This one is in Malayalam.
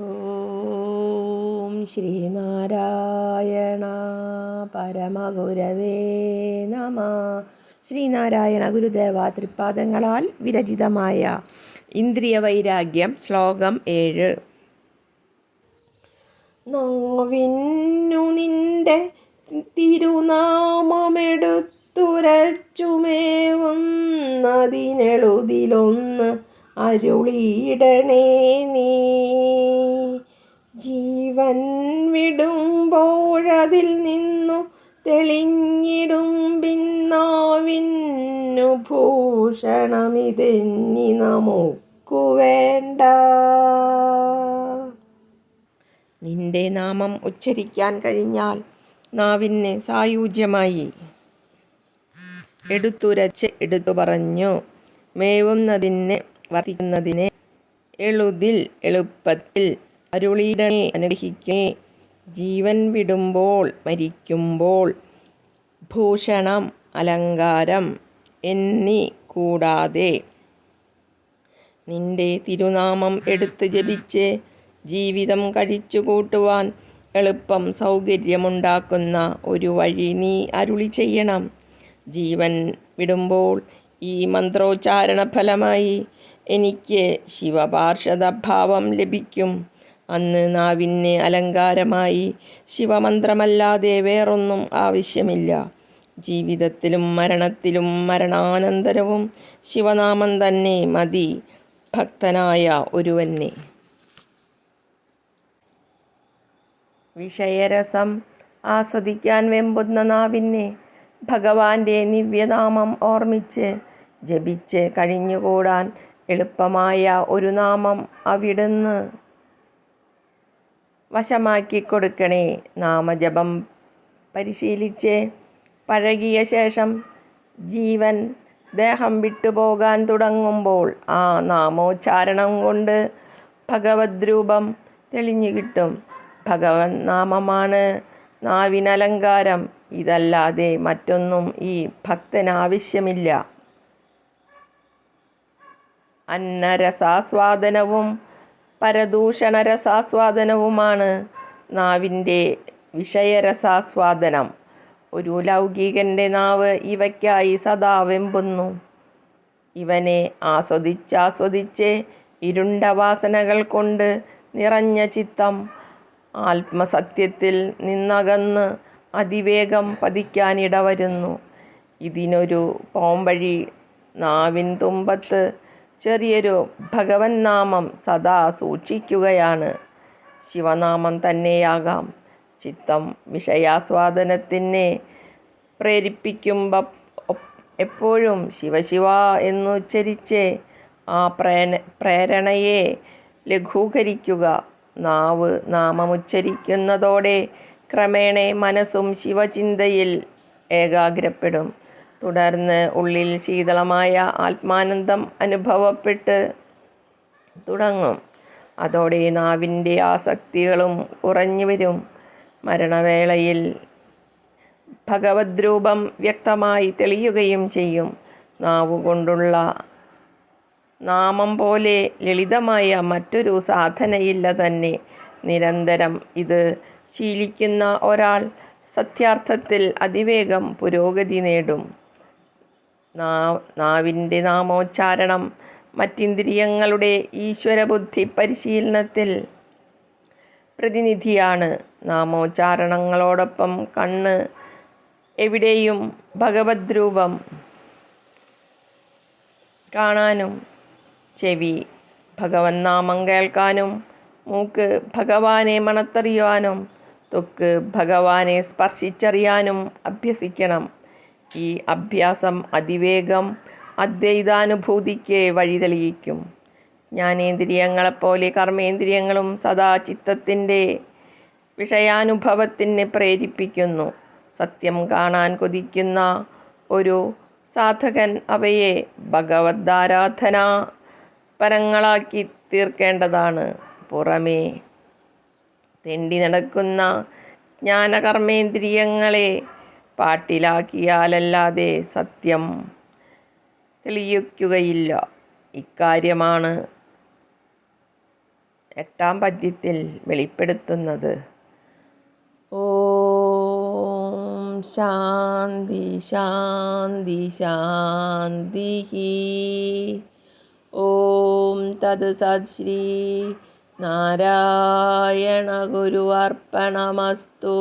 ഓം ശ്രീനാരായണ പരമഗുരവേ നമ. ശ്രീനാരായണ ഗുരുദേവ തൃപ്പാദങ്ങളാൽ വിരചിതമായ ഇന്ദ്രിയ വൈരാഗ്യം ശ്ലോകം ഏഴ്. നോവിന്നു നിന്റെ തിരുനാമമെടുത്തുരച്ചുമേവുന്നതിനെളുതിലൊന്ന് അരുളിയിടണേ നീ. വിടുമ്പോഴതിൽ നിന്നു തെളിഞ്ഞിടും പിന്നോവിന്നു ഭൂഷണമിതെന്നി നമുക്കു വേണ്ട. നിന്റെ നാമം ഉച്ചരിക്കാൻ കഴിഞ്ഞാൽ നാവിന് സായുജ്യമായി. എടുത്തുരച്ച് എടുത്തു പറഞ്ഞു മേവുന്നതിന് വർദ്ധിക്കുന്നതിന് എളുതിൽ എളുപ്പത്തിൽ അരുളീടനെ അനുഗ്രഹിക്കേ ജീവൻ വിടുമ്പോൾ മരിക്കുമ്പോൾ ഭൂഷണം അലങ്കാരം എന്നീ കൂടാതെ നിന്റെ തിരുനാമം എടുത്ത് ജപിച്ച് ജീവിതം കഴിച്ചു കൂട്ടുവാൻ എളുപ്പം സൗകര്യമുണ്ടാക്കുന്ന ഒരു വഴി നീ അരുളി ചെയ്യണം. ജീവൻ വിടുമ്പോൾ ഈ മന്ത്രോച്ചാരണ ഫലമായി എനിക്ക് ശിവപാർഷദഭാവം ലഭിക്കും. അന്ന് നാവിന് അലങ്കാരമായി. ശിവമന്ത്രമല്ലാതെ വേറൊന്നും ആവശ്യമില്ല. ജീവിതത്തിലും മരണത്തിലും മരണാനന്തരവും ശിവനാമം തന്നെ മതി ഭക്തനായ ഒരുവന്നെ വിഷയരസം ആസ്വദിക്കാൻ വെമ്പുന്ന നാവിനെ ഭഗവാന്റെ നിവ്യനാമം ഓർമ്മിച്ച് ജപിച്ച് കഴിഞ്ഞുകൂടാൻ എളുപ്പമായ ഒരു നാമം അവിടുന്ന് വശമാക്കി കൊടുക്കണേ. നാമജപം പരിശീലിച്ച്. പഴകിയ ശേഷം ജീവൻ ദേഹം വിട്ടുപോകാൻ തുടങ്ങുമ്പോൾ ആ നാമോച്ചാരണം കൊണ്ട് ഭഗവത് രൂപം തെളിഞ്ഞു കിട്ടും. ഭഗവൻ നാമമാണ് നാവിനലങ്കാരം. ഇതല്ലാതെ മറ്റൊന്നും ഈ ഭക്തനാവശ്യമില്ല. അന്നരസാസ്വാദനവും പരദൂഷണരസാസ്വാദനവുമാണ് നാവിന്റെ വിഷയരസാസ്വാദനം. ഒരു ലൗകികന്റെ നാവ് ഇവയ്ക്കായി സദാ വെമ്പുന്നു. ഇവനെ ആസ്വദിച്ചാസ്വദിച്ച് ഇരുണ്ട വാസനകൾ കൊണ്ട് നിറഞ്ഞ ചിത്തം ആത്മസത്യത്തിൽ നിന്നകന്ന് അതിവേഗം പതിക്കാനിടവരുന്നു. ഇതിനൊരു പോംവഴി നാവിൻ തുമ്പത്ത് ചെറിയൊരു ഭഗവൻ നാമം സദാ സൂക്ഷിക്കുകയാണ്. ശിവനാമം തന്നെയാകാം. ചിത്തം വിഷയാസ്വാദനത്തിനെ പ്രേരിപ്പിക്കുമ്പോൾ എപ്പോഴും ശിവശിവ എന്നുച്ചരിച്ച് ആ പ്രേന പ്രേരണയെ ലഘൂകരിക്കുക. നാവ് നാമമുച്ചരിക്കുന്നതോടെ ക്രമേണ മനസ്സും ശിവചിന്തയിൽ ഏകാഗ്രപ്പെടും. തുടർന്ന് ഉള്ളിൽ ശീതളമായ ആത്മാനന്ദം അനുഭവപ്പെട്ട് തുടങ്ങും. അതോടെ നാവിന്റെ ആസക്തികളും കുറഞ്ഞു വരും. മരണവേളയിൽ ഭഗവത് രൂപം വ്യക്തമായി തെളിയുകയും ചെയ്യും. നാവുകൊണ്ടുള്ള നാമം പോലെ ലളിതമായ മറ്റൊരു സാധനയില്ല തന്നെ. നിരന്തരം ഇത് ശീലിക്കുന്ന ഒരാൾ സത്യാർത്ഥത്തിൽ അതിവേഗം പുരോഗതി നേടും. നാവിന്റെ നാമോച്ചാരണം മറ്റിന്ദ്രിയങ്ങളുടെ ഈശ്വരബുദ്ധി പരിശീലനത്തിൽ പ്രതിനിധിയാണ്. നാമോച്ചാരണങ്ങളോടൊപ്പം കണ്ണ് എവിടെയും ഭഗവത് രൂപം കാണാനും ചെവി ഭഗവൻ നാമം കേൾക്കാനും മൂക്ക് ഭഗവാനെ മണത്തറിയാനും തൊക്ക് ഭഗവാനെ സ്പർശിച്ചറിയാനും അഭ്യസിക്കണം. ഈ അഭ്യാസം അതിവേഗം അദ്വൈതാനുഭൂതിക്ക് വഴിതെളിയിക്കും. ജ്ഞാനേന്ദ്രിയങ്ങളെപ്പോലെ കർമ്മേന്ദ്രിയങ്ങളും സദാ ചിത്തത്തിന്റെ വിഷയാനുഭവത്തിന് പ്രേരിപ്പിക്കുന്നു. സത്യം കാണാൻ കൊതിക്കുന്ന ഒരു സാധകൻ അവയെ ഭഗവദ്ധാരാധന പരങ്ങളാക്കി തീർക്കേണ്ടതാണ്. പുറമേ തെണ്ടി നടക്കുന്ന ജ്ഞാനകർമ്മേന്ദ്രിയങ്ങളെ പാട്ടിലാക്കിയാലല്ലാതെ സത്യം തെളിയിക്കുകയില്ല. ഇക്കാര്യമാണ് എട്ടാം പദ്യത്തിൽ വെളിപ്പെടുത്തുന്നത്. ഓം ശാന്തി ശാന്തി ശാന്തി ഓം തത് ശ്രീ നാരായണ ഗുരു അർപ്പണമസ്തു.